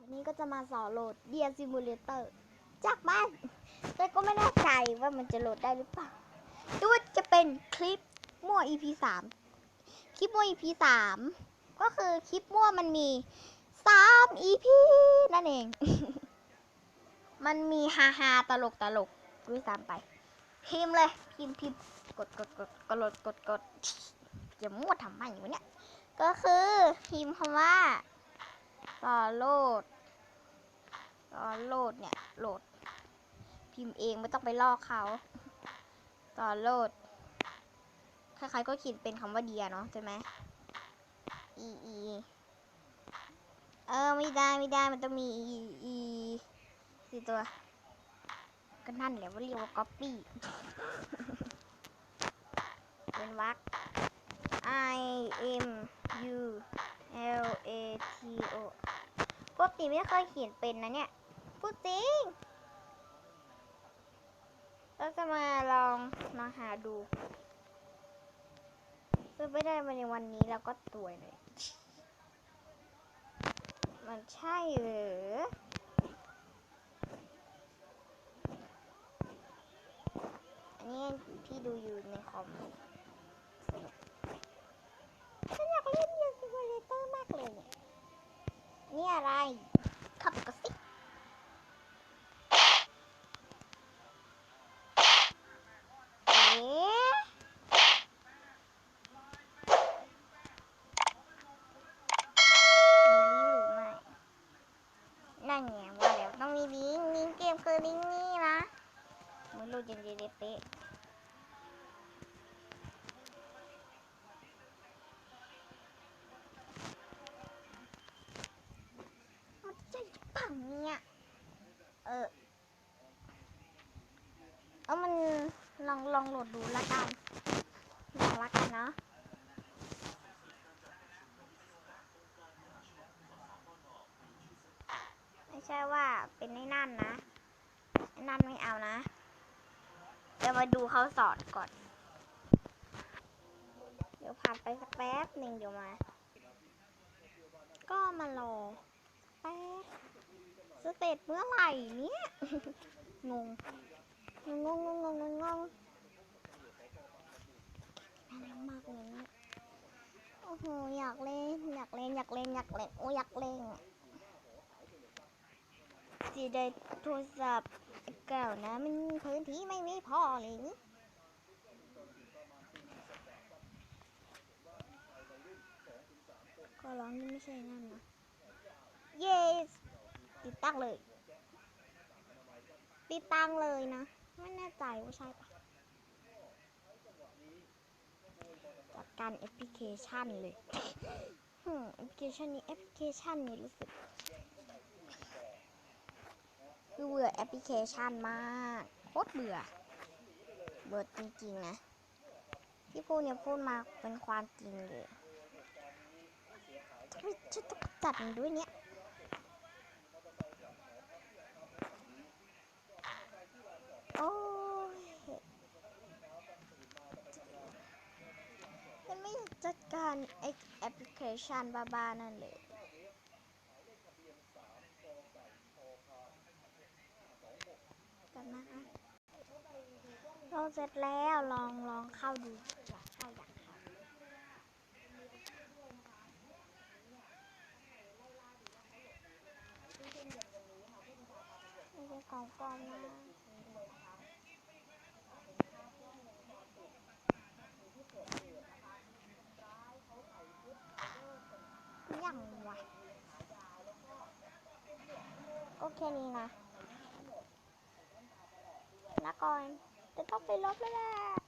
วันนี้ก็จะมาสอนโหลด Dear Simulator จากบ้านแต่ก็ไม่แน่ใจว่ามันจะโหลดได้หรือเปล่าดูว่าจะเป็นคลิปมั่ว EP 3คลิปมั่ว EP 3ก็คือคลิปมั่วมันมี3 EP นั่นเอง มันมีฮาฮาตลกตลกด้วยซ้ำไป พิมพ์เลยพิมพ์พิมพ์กดกดกดกดกดกดอย่ามั่วทำไมวะเนี่ย ก็คือพิมพ์คำว่า ต่อโหลดต่อโหลดเนี่ยโหลด พิมพ์เองไม่ต้องไปลอกเขาต่อโหลดใครๆก็เขียนเป็นคำว่าเดียเนาะใช่ไหม e e เออไม่ได้ไม่ได้มันต้องมี e e สี่ตัว ก็นั่นแหละว่าเรียกว่า copy เป็นวรรค I M U L A T O ปกติไม่เคยเขียนเป็นนะเนี่ยพูดจริง เราจะมาลองมาหาดูซื้อไม่ได้มาในวันนี้แล้วก็ตัวยเลย มันใช่หรืออันนี้พี่ดูอยู่ในคอมฉันอยากเล่นยูซิมูเล เตอร์มากเลยเนี่ย นี่อะไรขับกระซิบเอ๊ะมีลิงก์หรือไม่ นั่นไงว่าแล้วต้องมีลิงก์ลิงก์เกมคือลิงก์นี่นะไม่รู้จริงๆเป๊ะ มันจะปังเนี่ย เออ เอามันลองลองโหลดดูละกันลองละกันนะไม่ใช่ว่าเป็นไอ้นั่นนะไอ้นั่นไม่เอานะเดี๋ยวมาดูเขาสอนก่อน เดี๋ยวผ่านไปสักแป๊บหนึ่งเดี๋ยวมา ก็มารอแป๊บสเตจเมื่อไหร่เนี่ยงง งงงงงงงงน่ารักมากเลยโอ้โหอยากเล่นอยากเล่นอยากเล่นอยากเล่นโอ้อยากเล่นอะจีได้โทรศัพท์เก่านะมันพื้นที่ไม่ม่พอเลยก็ร้องนี่ไม่ใช่นั่นนะ yes ติดตั้งเลย ติดตั้งเลยนะ ไม่แน่ใจว่าใช่ปะจัดการแอปพลิเคชันเลยแอปพลิเคชันนี้แอปพลิเคชันนี้รู้สึกคือเบื่อแอปพลิเคชันมากโคตรเบื่อ เบื่อจริงๆนะ ที่พูดเนี่ยพูดมาเป็นความจริงเลยฉันต้องจัดมันด้วยเนี่ย โอ้ยฉันไม่อยา การไอแอปพลิเคชันบ้าๆนั่นเลยกันนะคะเราเสร็จแล้วลองลองเข้าดูอยากเข้าอยากเข้าไม่ใช่ของปลอมนะ ยังวะก็ แค่นี้นะแล้วก่อนจะต้องไปลบแล้วแหละ